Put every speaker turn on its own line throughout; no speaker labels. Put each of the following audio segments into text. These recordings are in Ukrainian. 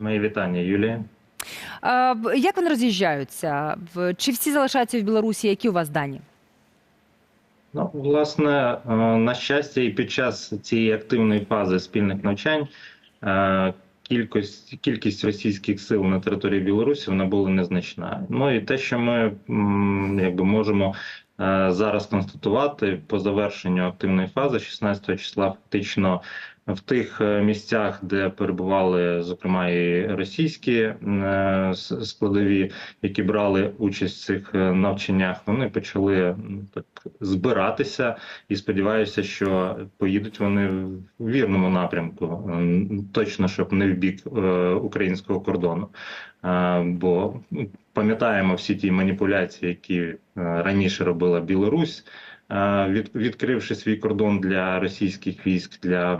Мої вітання, Юлія.
Б- Як вони роз'їжджаються? В- Чи всі залишаються в Білорусі? Які у вас дані?
Ну, власне, е, на щастя, і під час цієї активної фази спільних навчань е, кількість, кількість російських сил на території Білорусі вона була незначна. Ну і те, що ми якби можемо е, зараз констатувати по завершенню активної фази, 16 числа, фактично в тих е, місцях, де перебували, зокрема, і російські е, складові, які брали участь в цих е, навчаннях, вони почали так збиратися і сподіваюся, що поїдуть вони в вірному напрямку, точно щоб не в бік українського кордону. Бо пам'ятаємо всі ті маніпуляції, які раніше робила Білорусь. Е, Від, відкривши свій кордон для російських військ для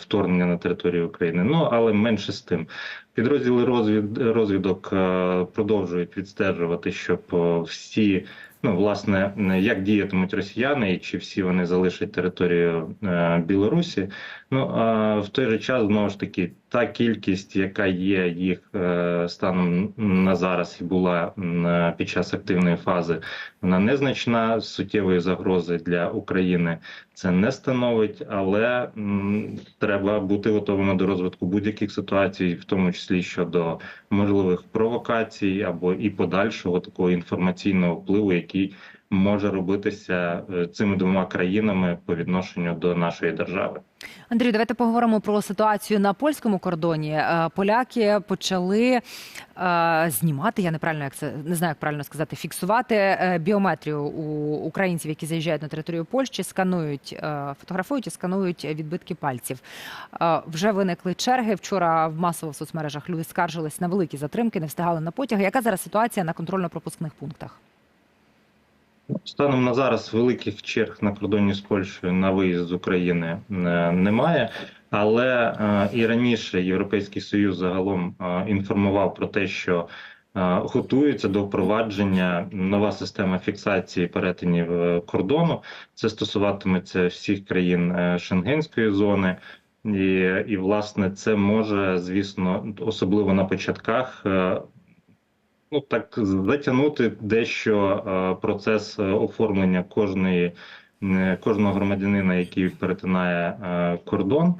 вторгнення на територію України, ну але менше з тим, підрозділи розвід, розвідок е, продовжують відстежувати, щоб е, всі Ну, власне, як діятимуть росіяни, і чи всі вони залишать територію Білорусі. Ну а в той же час знову ж таки та кількість, яка є їх е, станом на зараз і була м, під час активної фази, вона незначна суттєвої загрози для України це не становить, але треба бути готовими до розвитку будь-яких ситуацій, в тому числі щодо можливих провокацій або і подальшого такого інформаційного впливу, який може робитися е, цими двома країнами по відношенню до нашої держави.
Андрію, давайте поговоримо про ситуацію на польському кордоні. Е, Поляки почали е, знімати, я неправильно як це не знаю, як правильно сказати, фіксувати біометрію у українців, які заїжджають на територію Польщі, сканують, фотографують і сканують відбитки пальців. Вже виникли черги. Вчора в масово в соцмережах люди скаржились на великі затримки, не встигали на потяги. Яка зараз ситуація на контрольно-пропускних пунктах?
Станом на зараз великих черг на кордоні з Польщею на виїзд з України е, немає. Але е, і раніше Європейський Союз загалом е, інформував про те, що готується до впровадження нова система фіксації перетинів кордону. Це стосуватиметься всіх країн Шенгенської зони. І, і власне це може, звісно, особливо на початках ну так затягнути дещо е, процес е, оформлення кожної е, кожного громадянина, який перетинає кордон.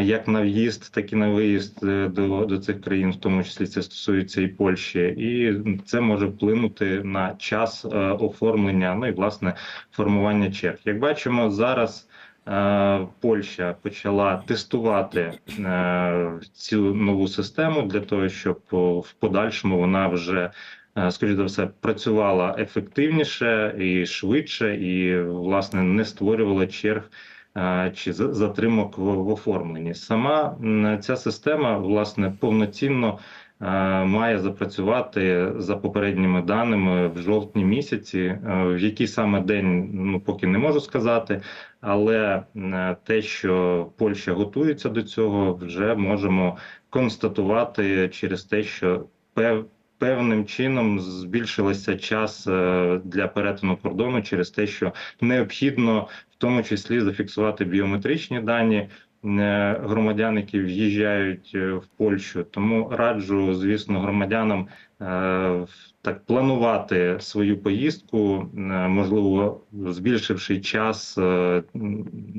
Як на в'їзд, так і на виїзд до, до цих країн, в тому числі це стосується і Польщі, і це може вплинути на час оформлення, ну і власне формування черг. Як бачимо, зараз Польща почала тестувати е, цю нову систему для того, щоб в подальшому вона вже е, скоріш за все працювала ефективніше і швидше, і власне не створювала черг. е, Чи за- затримок в, оформленні сама ця система власне повноцінно е, має запрацювати за попередніми даними в жовтні місяці. Е, В який саме день ну поки не можу сказати, але е, те, що Польща готується до цього, вже можемо констатувати через те, що пев. Певним чином збільшилося час е, для перетину кордону через те, що необхідно в тому числі зафіксувати біометричні дані е, громадян, які в'їжджають е, в Польщу. Тому раджу, звісно, громадянам е, так планувати свою поїздку, е, можливо, збільшивши час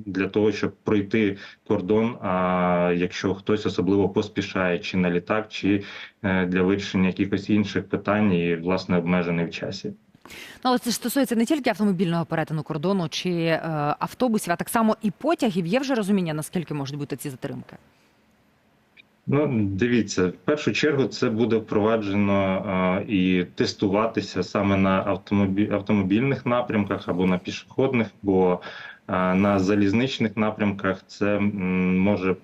для того, щоб пройти кордон. А якщо хтось особливо поспішає чи на літак, чи для вирішення якихось інших питань і власне обмежений в часі.
Ну, але це ж стосується не тільки автомобільного перетину кордону чи е, автобусів, а так само і потягів. Є вже розуміння, наскільки можуть бути ці затримки?
Ну, дивіться, в першу чергу це буде впроваджено е, і тестуватися саме на автомобіль, автомобільних напрямках або на пішохідних, бо е, на залізничних напрямках це м, може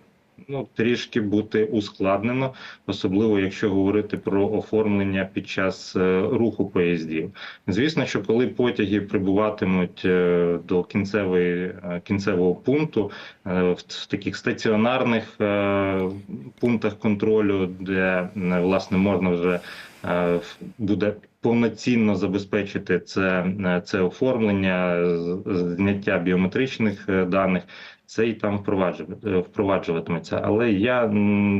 ну, трішки бути ускладнено, особливо якщо говорити про оформлення під час е, руху поїздів. Звісно, що коли потяги прибуватимуть е, до кінцевої е, кінцевого пункту в, таких стаціонарних пунктах контролю, де власне можна вже буде повноцінно забезпечити це, це оформлення, зняття біометричних даних. Це і там е, впроваджуватиметься. Але я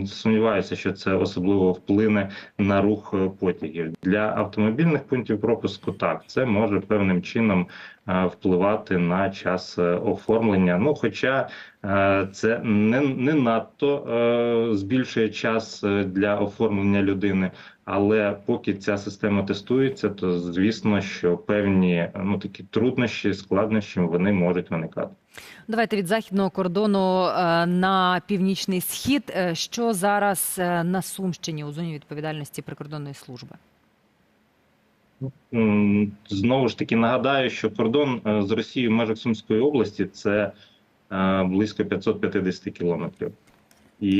сумніваюся, що це особливо вплине на рух е, потягів для автомобільних пунктів пропуску. Так, це може певним чином е, впливати на час оформлення. Ну, хоча це не, не надто збільшує час для оформлення людини. Але поки ця система тестується, то звісно, що певні ну такі труднощі, складнощі вони можуть виникати.
Давайте від західного кордону е, на північний схід. Е, Що зараз е, на Сумщині у зоні відповідальності прикордонної служби?
Знову ж таки нагадаю, що кордон з Росією в межах Сумської області це близько 550 кілометрів. І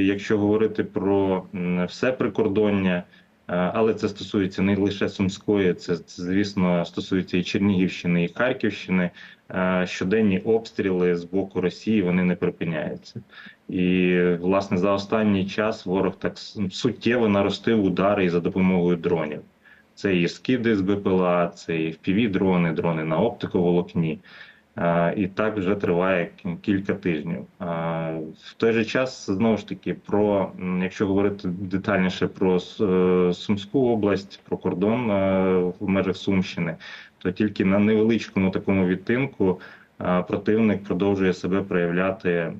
якщо говорити про все прикордоння, але це стосується не лише Сумської, це, звісно стосується і Чернігівщини, і Харківщини. е, Щоденні обстріли з боку Росії вони не припиняються. І власне за останній час ворог так суттєво наростив удари за допомогою дронів. Це і скиди з БПЛА, це і впівдрони, дрони на оптиковолокні. І так вже триває кілька тижнів. В той же час, знову ж таки, про якщо говорити детальніше про е, Сумську область, про кордон е, в межах Сумщини, то тільки на невеличкому такому відтинку противник продовжує себе проявляти е,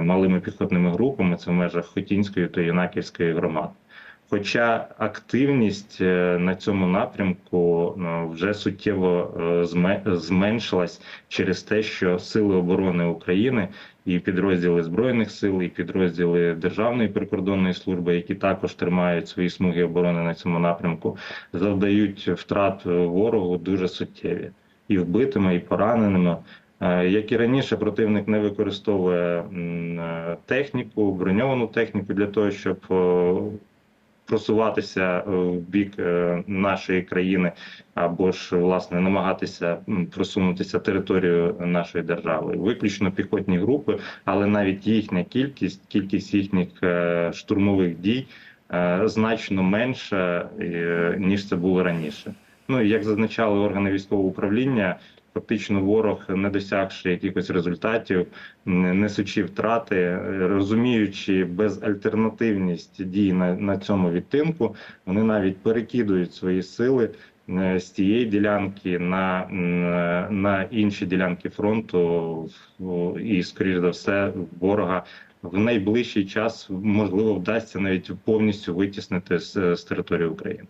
малими піхотними групами. Це в межах Хотінської та Юнаківської громад. Хоча активність е, на цьому напрямку е, вже суттєво е, зменшилась через те, що сили оборони України і підрозділи збройних сил, і підрозділи Державної прикордонної служби, які також тримають свої смуги оборони на цьому напрямку, завдають втрат ворогу дуже суттєві і вбитими, і пораненими. Як і раніше, противник не використовує техніку, броньовану техніку для того, щоб просуватися е, в бік е, нашої країни, або ж власне намагатися просунутися територією нашої держави. Виключно піхотні групи, але навіть їхня кількість, кількість їхніх е, штурмових дій значно менша ніж це було раніше. Ну як зазначали органи військового управління. Фактично, ворог, не досягши якихось результатів, не- несучи втрати, е, розуміючи безальтернативність дій на, на цьому відтинку, вони навіть перекидують свої сили е, з тієї ділянки на, е, на інші ділянки фронту, і, скоріш за все, ворога в найближчий час можливо вдасться навіть повністю витіснити з, з території України.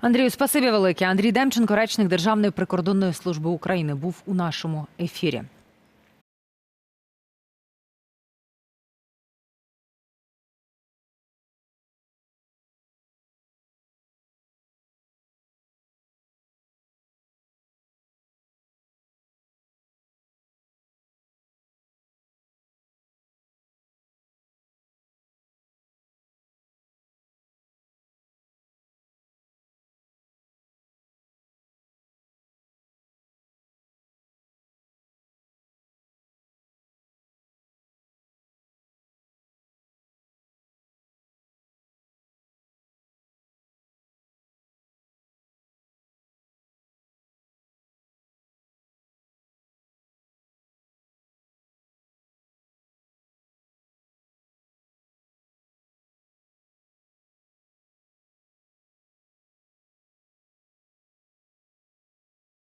Андрію, спасибі велике. Андрій Демченко, речник Державної прикордонної служби України, був у нашому ефірі.